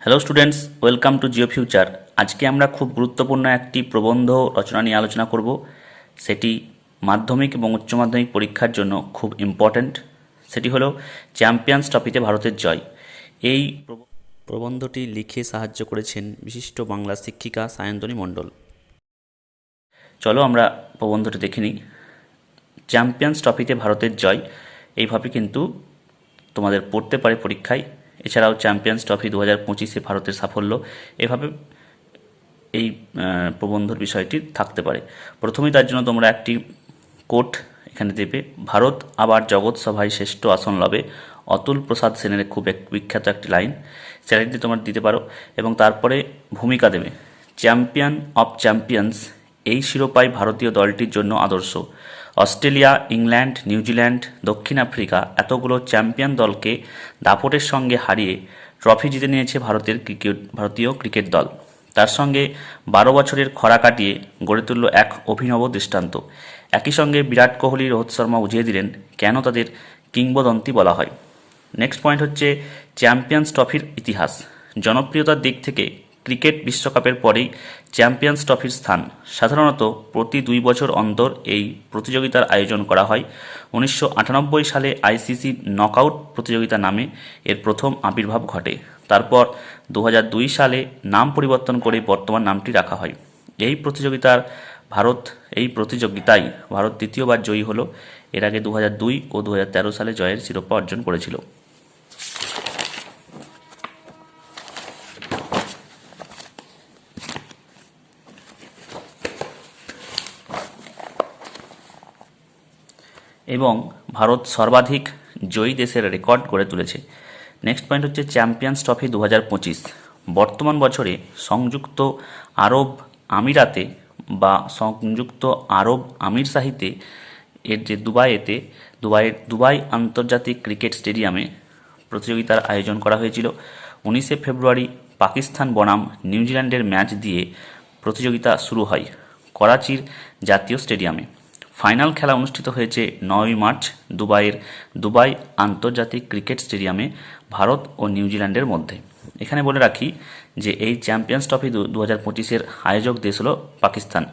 Hello students welcome to Geo future আজকে আমরা খুব গুরুত্বপূর্ণ একটি প্রবন্ধ রচনা নিয়ে আলোচনা করব। সেটি মাধ্যমিক এবং উচ্চ মাধ্যমিক পরীক্ষার জন্য খুব ইম্পর্ট্যান্ট সেটি হলো চ্যাম্পিয়ন্স ট্রফিতে ভারতের জয়। এই প্রব- প্রবন্ধটি লিখে সাহায্য করেছেন বিশিষ্ট বাংলা শিক্ষিকা সায়ন্তনী মণ্ডল। চলো আমরা প্রবন্ধটি দেখে নিই। চ্যাম্পিয়ন্স ট্রফিতে ভারতের জয়। এইভাবে কিন্তু তোমাদের পড়তে পারে পরীক্ষায়। এছাড়াও চ্যাম্পিয়ন্স ট্রফি দু হাজার পঁচিশে ভারতের সাফল্য এভাবে এই প্রবন্ধর বিষয়টি থাকতে পারে। প্রথমেই তার জন্য তোমরা একটি কোট এখানে দেবে। ভারত আবার জগৎ সভায় শ্রেষ্ঠ আসন লবে অতুল প্রসাদ সেনের খুব এক, বিখ্যাত একটি লাইন। সেটা যদি তোমরা দিতে পারো এবং তারপরে ভূমিকা দেবে। চ্যাম্পিয়ন অফ চ্যাম্পিয়ন্স এই শিরোপায় ভারতীয় দলটির জন্য আদর্শ। অস্ট্রেলিয়া, ইংল্যান্ড নিউজিল্যান্ড দক্ষিণ আফ্রিকা এতগুলো চ্যাম্পিয়ন দলকে দাপটের সঙ্গে হারিয়ে ট্রফি জিতে নিয়েছে ভারতের ক্রিকেট, ভারতীয় ক্রিকেট দল। তার সঙ্গে বারো বছরের খরা কাটিয়ে গড়ে তুলল এক অভিনব দৃষ্টান্ত। একই সঙ্গে বিরাট কোহলি, রোহিত শর্মা বুঝিয়ে দিলেন, কেন তাদের কিংবদন্তি বলা হয়। নেক্সট পয়েন্ট হচ্ছে চ্যাম্পিয়ন্স ট্রফির ইতিহাস। জনপ্রিয়তার দিক থেকে ক্রিকেট বিশ্বকাপের পরেই চ্যাম্পিয়ন্স ট্রফির স্থান। সাধারণত প্রতি দুই বছর অন্তর এই প্রতিযোগিতার আয়োজন করা হয়। উনিশশো আটানব্বই সালে আইসিসি নকআউট প্রতিযোগিতা নামে এর প্রথম আবির্ভাব ঘটে। তারপর দু হাজার দুই সালে নাম পরিবর্তন করে বর্তমান নামটি রাখা হয়। এই প্রতিযোগিতার ভারত, এই প্রতিযোগিতায় ভারত দ্বিতীয়বার জয়ী হলো। এর আগে দু হাজার দুই ও দু হাজার তেরো সালে জয়ের শিরোপা অর্জন করেছিল। এবং ভারত সর্বাধিক জয়ী দেশের রেকর্ড গড়ে তুলেছে। নেক্সট পয়েন্ট হচ্ছে চ্যাম্পিয়ন্স ট্রফি দু হাজার পঁচিশ। বর্তমান বছরে সংযুক্ত আরব আমিরাতে বা সংযুক্ত আরব আমির সাহিতে এর যে দুবাইয়েতে দুবাইয়ের দুবাই আন্তর্জাতিক ক্রিকেট স্টেডিয়ামে প্রতিযোগিতার আয়োজন করা হয়েছিল। উনিশে ফেব্রুয়ারি পাকিস্তান বনাম নিউজিল্যান্ডের ম্যাচ দিয়ে প্রতিযোগিতা শুরু হয় করাচির জাতীয় স্টেডিয়ামে। ফাইনাল খেলা অনুষ্ঠিত হয়েছে নয়ই মার্চ দুবাইয়ের দুবাই আন্তর্জাতিক ক্রিকেট স্টেডিয়ামে ভারত ও নিউজিল্যান্ডের মধ্যে। এখানে বলে রাখি যে এই চ্যাম্পিয়ন্স ট্রফি দু হাজার পঁচিশের আয়োজক দেশ হলো পাকিস্তান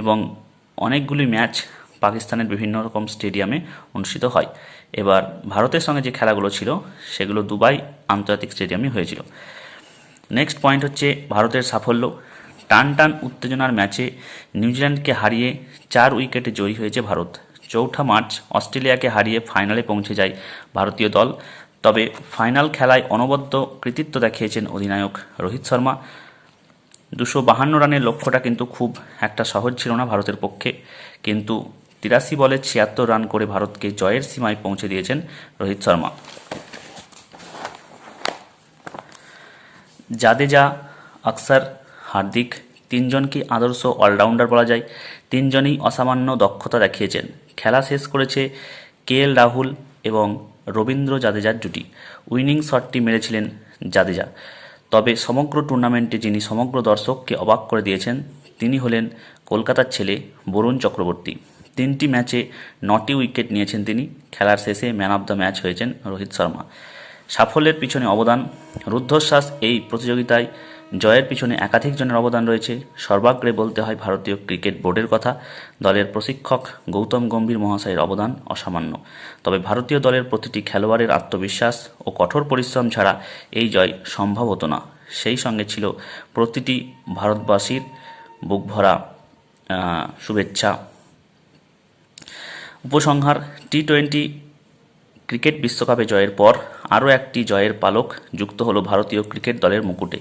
এবং অনেকগুলি ম্যাচ পাকিস্তানের বিভিন্ন রকম স্টেডিয়ামে অনুষ্ঠিত হয়। এবার ভারতের সঙ্গে যে খেলাগুলো ছিল, সেগুলো দুবাই আন্তর্জাতিক স্টেডিয়ামে হয়েছিল। নেক্সট পয়েন্ট হচ্ছে ভারতের সাফল্য। টান টান উত্তেজনার ম্যাচে নিউজিল্যান্ডকে হারিয়ে চার উইকেটে জয়ী হয়েছে ভারত। চৌঠা মার্চ অস্ট্রেলিয়াকে হারিয়ে ফাইনালে পৌঁছে যায় ভারতীয় দল। তবে ফাইনাল খেলায় অনবদ্য কৃতিত্ব দেখিয়েছেন অধিনায়ক রোহিত শর্মা। দুশো বাহান্ন রানের লক্ষ্যটা কিন্তু খুব একটা সহজ ছিল না ভারতের পক্ষে। কিন্তু তিরাশি বলে ছিয়াত্তর রান করে ভারতকে জয়ের সীমায় পৌঁছে দিয়েছেন রোহিত শর্মা। জাদেজা, আকসার হার্দিক, তিনজনকে আদর্শ অলরাউন্ডার বলা যায়। তিনজনই অসামান্য দক্ষতা দেখিয়েছেন। খেলা শেষ করেছে কে এল রাহুল এবং রবীন্দ্র জাদেজার জুটি। উইনিং শটটি মেরেছিলেন জাদেজা। তবে সমগ্র টুর্নামেন্টে যিনি সমগ্র দর্শককে অবাক করে দিয়েছেন, তিনি হলেন কলকাতার ছেলে বরুণ চক্রবর্তী। তিনটি ম্যাচে নটি উইকেট নিয়েছেন তিনি। খেলার শেষে ম্যান অব দ্য ম্যাচ হয়েছেন রোহিত শর্মা। সাফল্যের পিছনে অবদান। রুদ্ধশ্বাস এই প্রতিযোগিতায় জয়ের পিছনে একাধিক জনের অবদান রয়েছে। সর্বাগ্রে বলতে হয় ভারতীয় ক্রিকেট বোর্ডের কথা, দলের প্রশিক্ষক গৌতম গম্ভীর মহাশয়ের অবদান অসামান্য। তবে ভারতীয় দলের প্রতিটি খেলোয়াড়ের আত্মবিশ্বাস ও কঠোর পরিশ্রম ছাড়া এই জয় সম্ভব হতো না। সেই সঙ্গে ছিল প্রতিটি ভারতবাসীর বুক ভরা শুভেচ্ছা। উপসংহার টি টোয়েন্টি ক্রিকেট বিশ্বকাপে জয়ের পর আরও একটি জয়ের পালক যুক্ত হলো ভারতীয় ক্রিকেট দলের মুকুটে।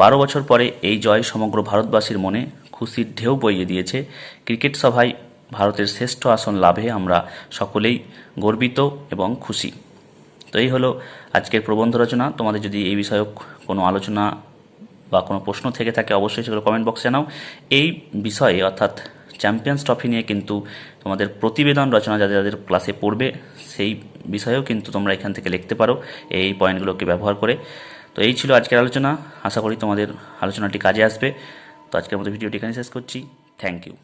বারো বছর পরে এই জয় সমগ্র ভারতবাসীর মনে খুশির ঢেউ বইয়ে দিয়েছে। ক্রিকেট সভায় ভারতের শ্রেষ্ঠ আসন লাভে আমরা সকলেই গর্বিত এবং খুশি। তো এই হলো আজকের প্রবন্ধ রচনা। তোমাদের যদি এই বিষয়ক কোনো আলোচনা বা কোনো প্রশ্ন থেকে থাকে, অবশ্যই সেগুলো কমেন্ট বক্সে জানাও এই বিষয়ে অর্থাৎ চ্যাম্পিয়ন্স ট্রফি নিয়ে কিন্তু তোমাদের প্রতিবেদন রচনা যাদের যাদের ক্লাসে পড়বে, সেই বিষয়েও কিন্তু তোমরা এখান থেকে লিখতে পারো। এই পয়েন্টগুলোকে ব্যবহার করে। তো এই ছিল আজকের আলোচনা। আশা করি তোমাদের আলোচনাটি কাজে আসবে। তো আজকের মতো ভিডিওটি এখানে শেষ করছি। Thank you